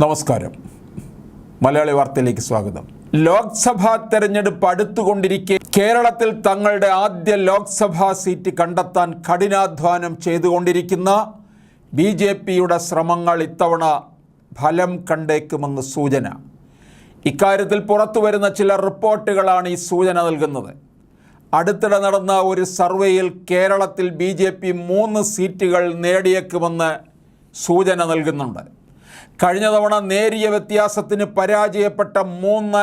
നമസ്കാരം. മലയാളി വാർത്തയിലേക്ക് സ്വാഗതം. ലോക്സഭാ തെരഞ്ഞെടുപ്പ് അടുത്തുകൊണ്ടിരിക്കെ കേരളത്തിൽ തങ്ങളുടെ ആദ്യ ലോക്സഭാ സീറ്റ് കണ്ടെത്താൻ കഠിനാധ്വാനം ചെയ്തുകൊണ്ടിരിക്കുന്ന ബി ജെ പിയുടെ ശ്രമങ്ങൾ ഇത്തവണ ഫലം കണ്ടേക്കുമെന്ന് സൂചന. ഇക്കാര്യത്തിൽ പുറത്തു വരുന്ന ചില റിപ്പോർട്ടുകളാണ് ഈ സൂചന നൽകുന്നത്. അടുത്തിടെ നടന്ന ഒരു സർവേയിൽ കേരളത്തിൽ ബി ജെ പി മൂന്ന് സീറ്റുകൾ നേടിയേക്കുമെന്ന് സൂചന നൽകുന്നുണ്ട്. കഴിഞ്ഞ തവണ നേരിയ വ്യത്യാസത്തിന് പരാജയപ്പെട്ട മൂന്ന്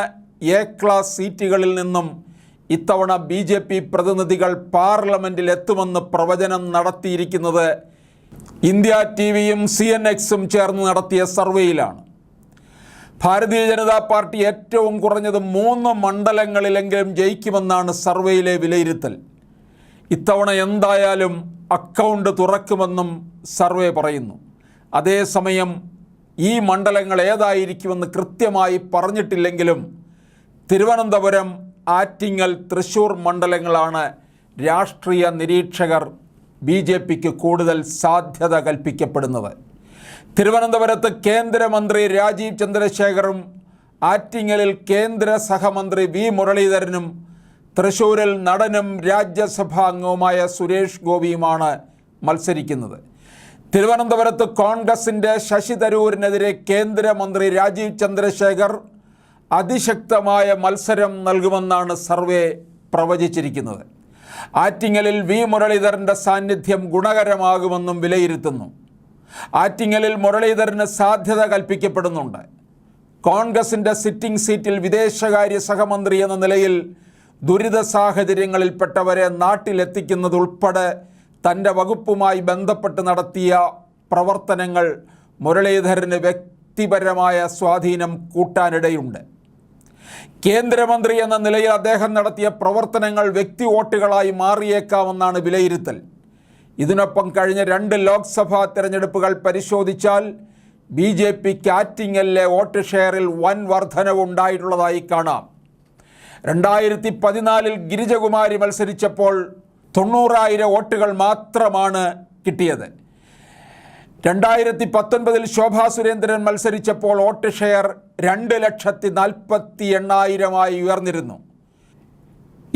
എ ക്ലാസ് സീറ്റുകളിൽ നിന്നും ഇത്തവണ ബി ജെ പി പ്രതിനിധികൾ പാർലമെന്റിൽ എത്തുമെന്ന് പ്രവചനം നടത്തിയിരിക്കുന്നത് ഇന്ത്യ ടി വിയും സി എൻ എക്സും ചേർന്ന് നടത്തിയ സർവേയിലാണ്. ഭാരതീയ ജനതാ പാർട്ടി ഏറ്റവും കുറഞ്ഞത് മൂന്ന് മണ്ഡലങ്ങളിലെങ്കിലും ജയിക്കുമെന്നാണ് സർവേയിലെ വിലയിരുത്തൽ. ഇത്തവണ എന്തായാലും അക്കൗണ്ട് തുറക്കുമെന്നും സർവേ പറയുന്നു. അതേസമയം ഈ മണ്ഡലങ്ങൾ ഏതായിരിക്കുമെന്ന് കൃത്യമായി പറഞ്ഞിട്ടില്ലെങ്കിലും തിരുവനന്തപുരം ആറ്റിങ്ങൽ തൃശൂർ മണ്ഡലങ്ങളാണ് രാഷ്ട്രീയ നിരീക്ഷകർ ബി ജെ പിക്ക് കൂടുതൽ സാധ്യത കൽപ്പിക്കപ്പെടുന്നത്. തിരുവനന്തപുരത്ത് കേന്ദ്രമന്ത്രി രാജീവ് ചന്ദ്രശേഖറും ആറ്റിങ്ങലിൽ കേന്ദ്ര സഹമന്ത്രി വി മുരളീധരനും തൃശൂരിൽ നടനും രാജ്യസഭാംഗവുമായ സുരേഷ് ഗോപിയുമാണ് മത്സരിക്കുന്നത്. തിരുവനന്തപുരത്ത് കോൺഗ്രസിന്റെ ശശി തരൂരിനെതിരെ കേന്ദ്രമന്ത്രി രാജീവ് ചന്ദ്രശേഖർ അതിശക്തമായ മത്സരം നൽകുമെന്നാണ് സർവേ പ്രവചിച്ചിരിക്കുന്നത്. ആറ്റിങ്ങലിൽ വി. മുരളീധരന്റെ സാന്നിധ്യം ഗുണകരമാകുമെന്നും വിലയിരുത്തുന്നു. ആറ്റിങ്ങലിൽ മുരളീധരന് സാധ്യത കൽപ്പിക്കപ്പെടുന്നുണ്ട്. കോൺഗ്രസിന്റെ സിറ്റിംഗ് സീറ്റിൽ വിദേശകാര്യ സഹമന്ത്രി എന്ന നിലയിൽ ദുരിത സാഹചര്യങ്ങളിൽപ്പെട്ടവരെ നാട്ടിലെത്തിക്കുന്നതുൾപ്പെടെ തന്റെ വകുപ്പുമായി ബന്ധപ്പെട്ട് നടത്തിയ പ്രവർത്തനങ്ങൾ മുരളീധരന് വ്യക്തിപരമായ സ്വാധീനം കൂട്ടാനിടയുണ്ട്. കേന്ദ്രമന്ത്രി എന്ന നിലയിൽ അദ്ദേഹം നടത്തിയ പ്രവർത്തനങ്ങൾ വ്യക്തി വോട്ടുകളായി മാറിയേക്കാമെന്നാണ് വിലയിരുത്തൽ. ഇതിനൊപ്പം കഴിഞ്ഞ രണ്ട് ലോക്സഭാ തെരഞ്ഞെടുപ്പുകൾ പരിശോധിച്ചാൽ ബി ജെ പി കാറ്റിങ്ങലിലെ വോട്ട് ഷെയറിൽ വൻ വർധനവുണ്ടായിട്ടുള്ളതായി കാണാം. രണ്ടായിരത്തി പതിനാലിൽ ഗിരിജകുമാരി മത്സരിച്ചപ്പോൾ തൊണ്ണൂറായിരം വോട്ടുകൾ മാത്രമാണ് കിട്ടിയത്. രണ്ടായിരത്തി പത്തൊൻപതിൽ ശോഭാ സുരേന്ദ്രൻ മത്സരിച്ചപ്പോൾ വോട്ട് ഷെയർ രണ്ട് ലക്ഷത്തി നാൽപ്പത്തി എണ്ണായിരമായി ഉയർന്നിരുന്നു.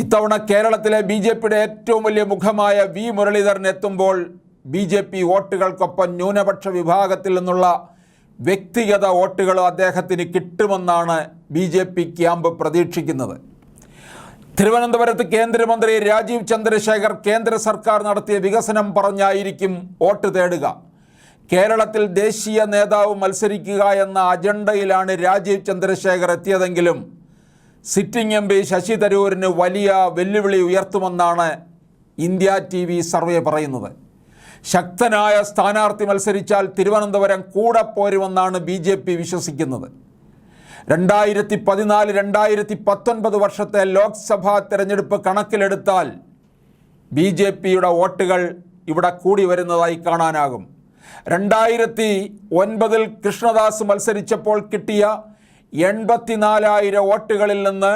ഇത്തവണ കേരളത്തിലെ ബി ജെ പിയുടെ ഏറ്റവും വലിയ മുഖമായ വി മുരളീധരൻ എത്തുമ്പോൾ ബി ജെ പി വോട്ടുകൾക്കൊപ്പം ന്യൂനപക്ഷ വിഭാഗത്തിൽ നിന്നുള്ള വ്യക്തിഗത വോട്ടുകളും അദ്ദേഹത്തിന് കിട്ടുമെന്നാണ് ബി ജെ പി ക്യാമ്പ് പ്രതീക്ഷിക്കുന്നത്. തിരുവനന്തപുരത്ത് കേന്ദ്രമന്ത്രി രാജീവ് ചന്ദ്രശേഖർ കേന്ദ്ര സർക്കാർ നടത്തിയ വികസനം പറഞ്ഞായിരിക്കും വോട്ട് തേടുക. കേരളത്തിൽ ദേശീയ നേതാവ് മത്സരിക്കുക എന്ന അജണ്ടയിലാണ് രാജീവ് ചന്ദ്രശേഖർ എത്തിയതെങ്കിലും സിറ്റിംഗ് എം പി ശശി തരൂരിന് വലിയ വെല്ലുവിളി ഉയർത്തുമെന്നാണ് ഇന്ത്യ ടി വി സർവേ പറയുന്നത്. ശക്തനായ സ്ഥാനാർത്ഥി മത്സരിച്ചാൽ തിരുവനന്തപുരം കൂടെ പോരുമെന്നാണ് ബി വിശ്വസിക്കുന്നത്. രണ്ടായിരത്തി പതിനാല് രണ്ടായിരത്തി പത്തൊൻപത് വർഷത്തെ ലോക്സഭാ തെരഞ്ഞെടുപ്പ് കണക്കിലെടുത്താൽ ബി ജെ പിയുടെ വോട്ടുകൾ ഇവിടെ കൂടി വരുന്നതായി കാണാനാകും. രണ്ടായിരത്തി ഒൻപതിൽ കൃഷ്ണദാസ് മത്സരിച്ചപ്പോൾ കിട്ടിയ എൺപത്തിനാലായിരം വോട്ടുകളിൽ നിന്ന്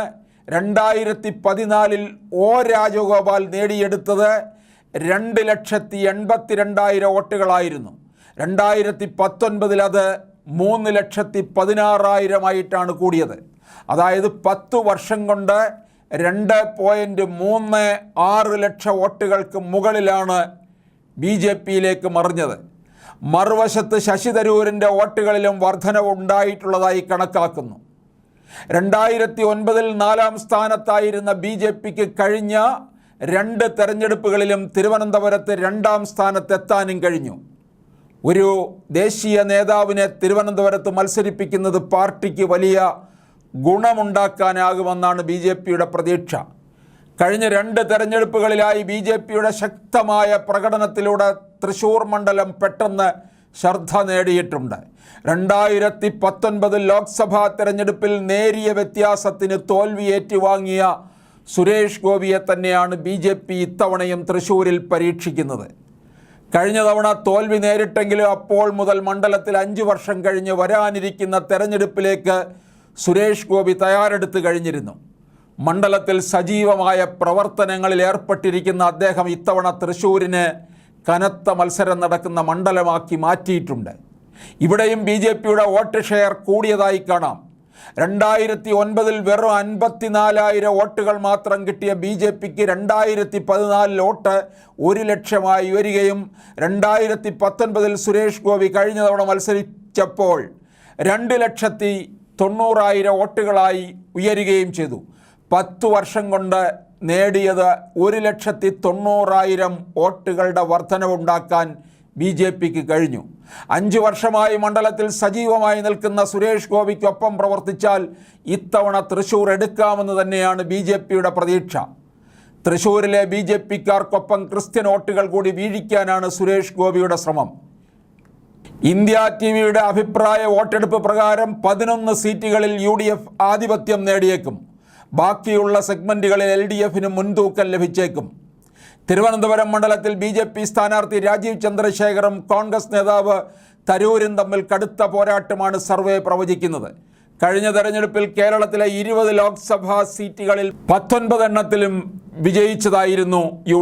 രണ്ടായിരത്തി പതിനാലിൽ ഒ രാജഗോപാൽ നേടിയെടുത്തത് രണ്ട് ലക്ഷത്തി എൺപത്തി രണ്ടായിരം വോട്ടുകളായിരുന്നു. രണ്ടായിരത്തി പത്തൊൻപതിൽ അത് മൂന്ന് ലക്ഷത്തി പതിനാറായിരമായിട്ടാണ് കൂടിയത്. അതായത് പത്ത് വർഷം കൊണ്ട് രണ്ട് പോയിന്റ് മൂന്ന് ആറ് ലക്ഷം വോട്ടുകൾക്ക് മുകളിലാണ് ബി ജെ പിയിലേക്ക് മറിഞ്ഞത്. മറുവശത്ത് ശശി തരൂരിന്റെ വോട്ടുകളിലും വർധനവ് ഉണ്ടായിട്ടുള്ളതായി കണക്കാക്കുന്നു. രണ്ടായിരത്തി ഒൻപതിൽ നാലാം സ്ഥാനത്തായിരുന്ന ബി ജെ പിക്ക് കഴിഞ്ഞ രണ്ട് തെരഞ്ഞെടുപ്പുകളിലും തിരുവനന്തപുരത്ത് രണ്ടാം സ്ഥാനത്തെത്താനും കഴിഞ്ഞു. ഒരു ദേശീയ നേതാവിനെ തിരുവനന്തപുരത്ത് മത്സരിപ്പിക്കുന്നത് പാർട്ടിക്ക് വലിയ ഗുണമുണ്ടാക്കാനാകുമെന്നാണ് ബി ജെ പിയുടെ പ്രതീക്ഷ. കഴിഞ്ഞ രണ്ട് തെരഞ്ഞെടുപ്പുകളിലായി ബി ജെ പിയുടെ ശക്തമായ പ്രകടനത്തിലൂടെ തൃശൂർ മണ്ഡലം പെട്ടെന്ന് ശ്രദ്ധ നേടിയിട്ടുണ്ട്. രണ്ടായിരത്തി പത്തൊൻപത് ലോക്സഭാ തെരഞ്ഞെടുപ്പിൽ നേരിയ വ്യത്യാസത്തിന് തോൽവി ഏറ്റുവാങ്ങിയ സുരേഷ് ഗോപിയെ തന്നെയാണ് ബി ജെ പി ഇത്തവണയും തൃശൂരിൽ പരീക്ഷിക്കുന്നത്. കഴിഞ്ഞ തവണ തോൽവി നേരിട്ടെങ്കിലും അപ്പോൾ മുതൽ മണ്ഡലത്തിൽ അഞ്ച് വർഷം കഴിഞ്ഞ് വരാനിരിക്കുന്ന തെരഞ്ഞെടുപ്പിലേക്ക് സുരേഷ് ഗോപി തയ്യാറെടുത്ത് കഴിഞ്ഞിരുന്നു. മണ്ഡലത്തിൽ സജീവമായ പ്രവർത്തനങ്ങളിൽ ഏർപ്പെട്ടിരിക്കുന്ന അദ്ദേഹം ഇത്തവണ തൃശ്ശൂരിന് കനത്ത മത്സരം നടക്കുന്ന മണ്ഡലമാക്കി മാറ്റിയിട്ടുണ്ട്. ഇവിടെയും ബി വോട്ട് ഷെയർ കൂടിയതായി കാണാം. രണ്ടായിരത്തി ഒൻപതിൽ വെറും അൻപത്തിനാലായിരം വോട്ടുകൾ മാത്രം കിട്ടിയ ബി ജെ പിക്ക് രണ്ടായിരത്തി പതിനാലിൽ വോട്ട് ഒരു ലക്ഷമായി വരികയും രണ്ടായിരത്തി പത്തൊൻപതിൽ സുരേഷ് ഗോപി കഴിഞ്ഞ തവണ മത്സരിച്ചപ്പോൾ രണ്ട് ലക്ഷത്തി തൊണ്ണൂറായിരം വോട്ടുകളായി ഉയരുകയും ചെയ്തു. പത്തു വർഷം കൊണ്ട് നേടിയത് ഒരു ലക്ഷത്തി തൊണ്ണൂറായിരം വോട്ടുകളുടെ വർധനവുണ്ടാക്കാൻ ബി ജെ പിക്ക് കഴിഞ്ഞു. അഞ്ച് വർഷമായി മണ്ഡലത്തിൽ സജീവമായി നിൽക്കുന്ന സുരേഷ് ഗോപിക്കൊപ്പം പ്രവർത്തിച്ചാൽ ഇത്തവണ തൃശൂർ എടുക്കാമെന്ന് തന്നെയാണ് ബി ജെ പിയുടെ പ്രതീക്ഷ. തൃശൂരിലെ ബി ജെ പിക്കാർക്കൊപ്പം ക്രിസ്ത്യൻ വോട്ടുകൾ കൂടി വീഴിക്കാനാണ് സുരേഷ് ഗോപിയുടെ ശ്രമം. ഇന്ത്യ ടി വിയുടെ അഭിപ്രായ വോട്ടെടുപ്പ് പ്രകാരം പതിനൊന്ന് സീറ്റുകളിൽ യു ഡി എഫ് ആധിപത്യം നേടിയേക്കും. ബാക്കിയുള്ള സെഗ്മെന്റുകളിൽ എൽ ഡി എഫിന് മുൻതൂക്കം ലഭിച്ചേക്കും. തിരുവനന്തപുരം മണ്ഡലത്തിൽ ബി ജെ പി സ്ഥാനാർത്ഥി രാജീവ് ചന്ദ്രശേഖറും കോൺഗ്രസ് നേതാവ് തരൂരും തമ്മിൽ കടുത്ത പോരാട്ടമാണ് സർവേ പ്രവചിക്കുന്നത്. കഴിഞ്ഞ തെരഞ്ഞെടുപ്പിൽ കേരളത്തിലെ ഇരുപത് ലോക്സഭാ സീറ്റുകളിൽ പത്തൊൻപത് എണ്ണത്തിലും വിജയിച്ചതായിരുന്നു യു